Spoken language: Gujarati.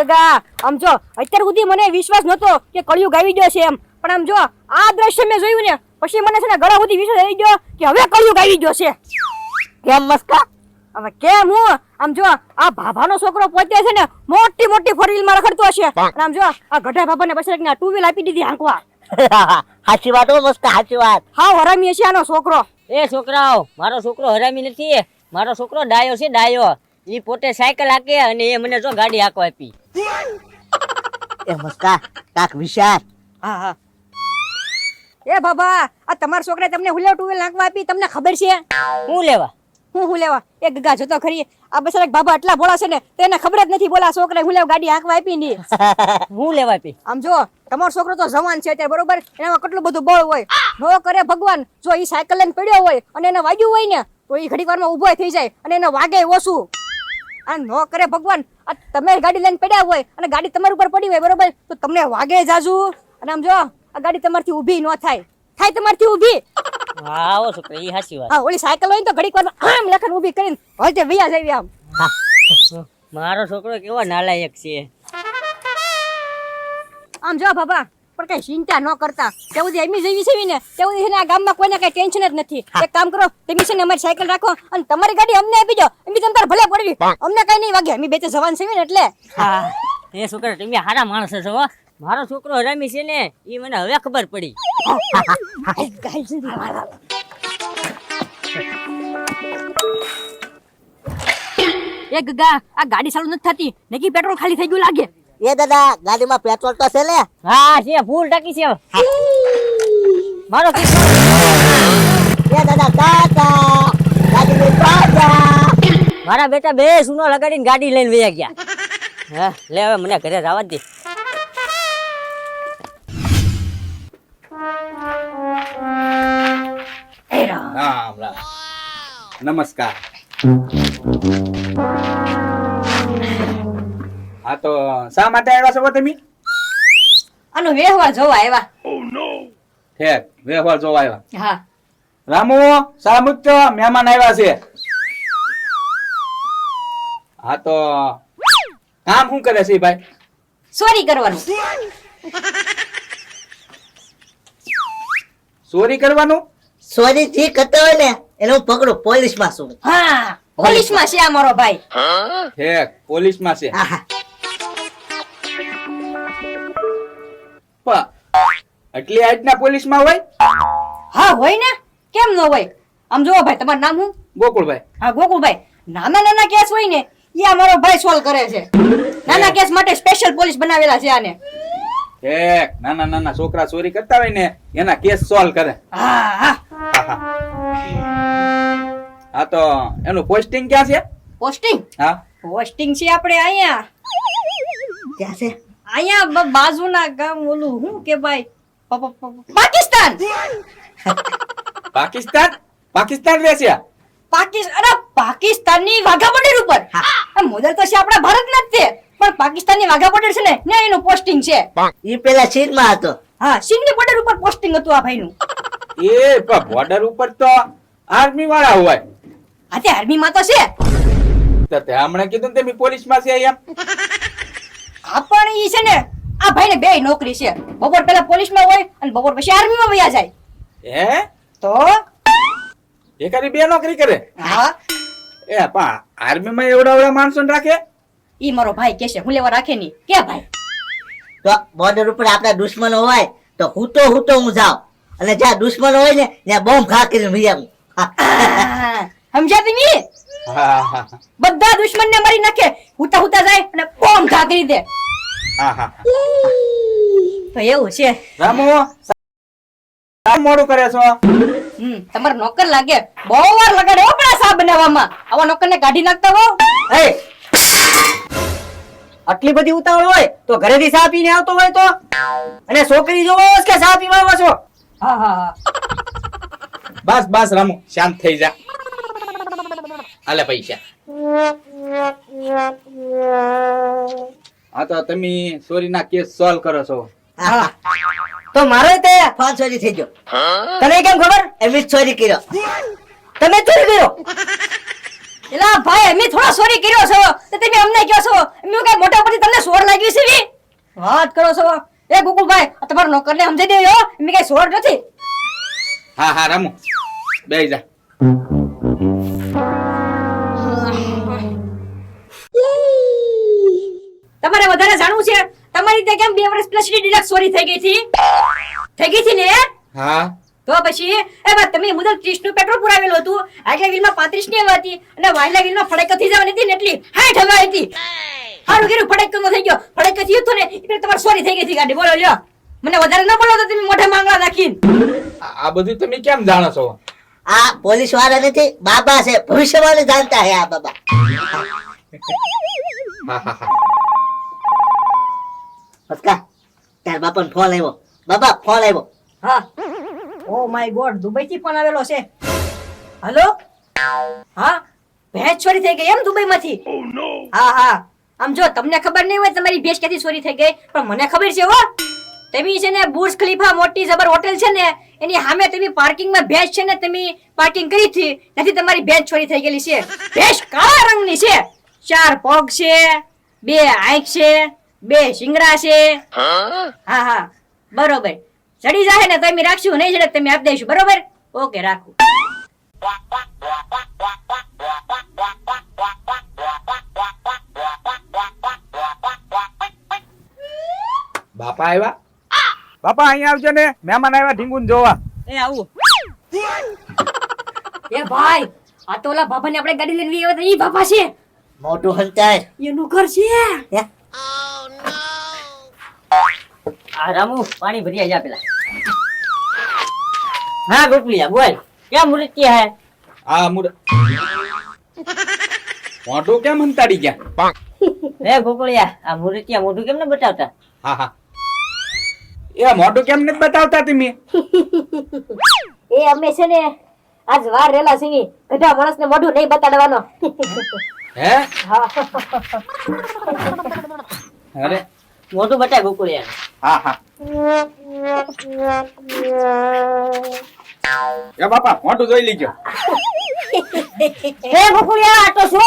ગગા આમ જો અત્યાર સુધી મને વિશ્વાસ નતો કે કળિયુગ આવી ગયો છે એમ. પણ આમ જો આ દ્રશ્ય મેં જોયું ને પછી મને છે ને ગળા સુધી વિશ્વાસ આવી ગયો કે હવે કળિયુગ આવી ગયો છે. કેમ મસ્કા? હવે કેમ હું? આમ જો આ ભાભાનો છોકરો પોતે છે ને મોટી મોટી ફોર વ્હીલમાં રખડતો હશે. અને આમ જો આ ગઢા ભાભાને પછી ને ટુ વ્હીલ આપી દીધી હાંકવા. સાચી વાત હો મસ્કા સાચી વાત. હાવ હરામી છે આનો છોકરો. એ છોકરાઓ મારો છોકરો હરામી નથી મારો છોકરો ડાયો છે ડાયો. ઈ પોતે સાયકલ હાકે અને એ મને જો ગાડી હાકો આપી. એ મસ્કા કાક વિચાર હા હા. એ બાબા આ તમારા છોકરાએ તમને હુલેવ ટુ વ્હીલ નાખવા આપી તમને ખબર છે? હું લેવા? હું હું લેવા? એ ગગા જોતો ખરી. આ બસ બાબા એટલા ભોળા છે ને તેને ખબર જ નથી બોલા છોકરા હું લેવ ગાડી હાંકવા આપી ની. હું લેવા આપી. આમ જો તમારો છોકરો તો જવાન છે અત્યારે બરોબર? એનામાં કેટલું બધું બળ હોય. નો કરે ભગવાન. જો એ સાયકલ લઈને પડ્યો હોય અને એને વાગ્યું હોય ને તો એ ઘડી વારમાં ઊભો થઈ જાય અને એને વાગે ઓછું. આ નો કરે ભગવાન. આ તમે ગાડી લઈને પડ્યા હોય અને ગાડી તમારી ઉપર પડી હોય બરોબર? તો તમને વાગે જાજુ. અને આમ જો આ ગાડી તમારથી ઊભી ન થાય. થાય તમારથી ઊભી. હા છોકરી ઈ સાચી વાત. હા ઓલી સાયકલ હોય તો ઘડીક વાર આમ લખન ઊભી કરીને હજે વૈયા જાય આમ. મારો છોકરો કેવો નાલાયક છે. આમ જો બાબા. પણ કઈ ચિંતા ન કરતા. તે બધી એમી જેવી છે ને છે ને આ ગામમાં કોઈને કઈ ટેન્શન જ નથી. એક કામ કરો તમે છે ને અમારી સાયકલ રાખો અને તમારી ગાડી અમને આપી દો. એમી તમ તાર ભલે પડવી. અમને કઈ નહીં વાગે. અમે બે તો જવાન છે ને એટલે. હા. એ છોકરા તમે હારા માણસ છો મારો છોકરો રમી છે ને એ મને હવે ખબર પડી. એ ગગા આ ગાડી ચાલુ નથી થતી. નકી પેટ્રોલ ખાલી થઈ ગયું લાગે. એ દાદા ગાડીમાં પેટ્રોલ તો છે લે. હા છે ફૂલ ટકી છે. મારો કિસ્સો એ દાદા કાકા ગાડી પાછા મારા બેટા બે સુનો લગાડીને ગાડી લઈને વયા ગયા. હા લે હવે મને ઘરે જવા દે. રામ રામ. નમસ્કાર. હા તો શા માટે આવ્યા છો તમે? આનો વેહવા જોવા આવ્યા. ઠેક વેહવા જોવા આવ્યા. હા. રામુ સામુત મહેમાન આવ્યા છે. હા તો કામ શું કરે છે ભાઈ? સોરી કરવાનું. ચોરી કરવાનું? સોરી થી કરતો હોય ને એનો હું પકડું પોલીસમાં છું હા પોલીસમાં છે આ મારો ભાઈ. ઠેક પોલીસમાં છે. આહા. એટલી આજના પોલીસમાં હોય? હા હોય ને? કેમ ન હોય? આમ જોવો ભાઈ તમારું નામ હું ગોકુળભાઈ. હા ગોકુળભાઈ. નાના નાના કેસ હોય ને એ અમારો ભાઈ સોલ્વ કરે છે. નાના કેસ માટે સ્પેશિયલ પોલીસ બનાવેલા છે આને. એક નાના નાના છોકરા ચોરી કરતા હોય ને એના કેસ સોલ્વ કરે. હા હા. હા તો એનું પોસ્ટિંગ ક્યાં છે? પોસ્ટિંગ હા. પોસ્ટિંગ છે આપણે અહીંયા. ક્યાં છે? અહીંયા બાજુના ગામ ઓલું શું કે ભાઈ? પાકિસ્તાન! પાકિસ્તાન? પાકિસ્તાન રહે પાકિસ્તાન અરે પાકિસ્તાનની વાઘા બોર્ડર ઉપર? મોડલ તો છે આપણા ભારતના જ છે. પણ પાકિસ્તાનની વાઘા બોર્ડર છે ને ત્યાં એનું પોસ્ટિંગ છે. એ પેલા ચીનમાં હતો. હા સિંધની બોર્ડર ઉપર પોસ્ટિંગ હતું આ ભાઈનું. એ પણ બોર્ડર ઉપર તો આર્મી વાળા હોય. હા તે આર્મીમાં તો છે. તો તે હમણાં કીધું ને તમે પોલીસમાં છે એમ હા પણ ઈ છે ને આ ભાઈને બે નોકરી છે. બપોર પહેલા પોલીસમાં હોય અને બપોર પછી આર્મીમાં વયા જાય. હે? તો? એ કરી બે નોકરી કરે? હા. એ પા આર્મી માં એવડા એવડા માણસો રાખે? ઈ મારો ભાઈ કે છે હું લેવા રાખે નહીં. કે ભાઈ? તો બોર્ડર ઉપર આપણા દુશ્મનો હોય તો હું તો હું તો હું જાઉં. અને જ્યાં દુશ્મનો હોય ને ત્યાં બોમ્બ ખા કરીને ભઈ આવું સમજ્યા તમે હા હા બધા દુશ્મનને મારી નાખે. હુતા હુતા જાય અને બોમ્બ ખા કરી દે. હા હા તો એવું છે. રામુ મોડું કરે છો? હમ તમારો નોકર લાગે. બહુ વાર લગાડે હો પણ સા બનાવવામાં. આવા નોકરને કાઢી નાખતા હો. એ! આટલી બધી ઉતાવળ હોય તો ઘરેથી ચા પીને આવતો હોય તો? અને છોકરી જોવો કે સા પીવા આવો છો? હા હા હા. બસ બસ રામુ શાંત થઈ જા. આલે પૈસા. હા તો તમે ચોરીના કેસ સોલ્વ કરો છો. તો મારો તે ફોન ચોરી થઈ ગયો. તને કેમ ખબર? એમ ચોરી કર્યો. તમે ચોરી કર્યો. એલા ભાઈ અમે થોડા ચોરી કર્યો છો. તો તમે અમને કહો છો અમે કઈ મોટા પરથી તમને સોર લાગ્યું છે વાત કરો છો. એ ગુગુભાઈ તમારો નોકરને સમજી દેજો. અમે કઈ સોર નથી. હા હા રામુ. બે જા. વધારે જાણવું છે? તમારી ત્યાં કેમ બે વર્ષ પ્લસ ડિડક્ટ સોરી થઈ ગઈ હતી? થઈ ગઈ હતી ને? હા. તો પછી એ વાત તમે મુદલ 30 નું પેટ્રોલ પુરાવેલું હતું. આગલા વ્હીલમાં 35 ની હતી અને વાયલા વ્હીલમાં ફડકથી જવાની હતી ને એટલી 60 હવા હતી. હારું કર્યું ફડક નો થઈ ગયો. ફડકથી હતો ને એટલે તમારે સોરી થઈ ગઈ હતી ગાડી. બોલો લ્યો. મને વધારે ન બોલો તો તમે મોઢે માંગલા નાખીને આ બધું તમે કેમ જાણો છો? આ પોલીસવાળા નથી બાબા છે. ભવિષ્યવાણી જાણતા હે આ બાબા. હા હા હા. પસકા તાર બાપાનો ફોન આવ્યો બાબા ફોન આવ્યો હા. ઓ માય ગોડ દુબઈ થી ફોન આવેલો છે. હલો હા? ભેંસ ચોરી થઈ ગઈ એમ દુબઈ માંથી હા હા. આમ જો તમને ખબર નહીં હોય તમારી ભેંસ ક્યાંથી ચોરી થઈ ગઈ? પણ મને ખબર છે હો. તમે છે ને બુર્જ ખલીફા મોટી જબર હોટેલ છે ને એની સામે તમે પાર્કિંગમાં ભેંસ છે ને તમે પાર્કિંગ કરી હતી નથી તમારી ભેંસ ચોરી થઈ ગયેલી છે. ભેંસ કાળા રંગની છે. ચાર પગ છે બે આંખ છે બે શિંગડા છે. હા હા. બરોબર. ચડી જાય ને તો અમે રાખશું નહીં ચડે તમે આપી દઈશું. બરોબર? ઓકે રાખું. બાપા આવ્યા બાપા અહીંયા આવજો ને. મહેમાન આવ્યા ઢીંગુન જોવા. એ આવું. એ ભાઈ આ તો ઓલા બાબાને આપણે ગાડી લઈને આવ્યા તો ઈ બાપા છે. મોટું હંતાય એનું ઘર છે. હે? આ રામુ પાણી ભરી આજા પેલા. હા ગોપલિયા બોલ. ક્યાં મૂર્તિ હે આ મૂર મોટું કેમ હંતાડી ગયા? હે ગોકળિયા આ મૃત્યા મોઢું કેમ ન બતાવતા? હા હા. એ મોટું કેમ નથી બતાવતા તમે? એ અમે છે ને આજ વાર રેલા સિંગી ગઢા માણસ ને મોઢું નહીં બતાડવાનો. હે? હા. અરે મોઢું બતાય ગોકળિયા હા હા. એ બાપા મોટું જોઈ લીજો. હે ગોકળિયા આ તો છે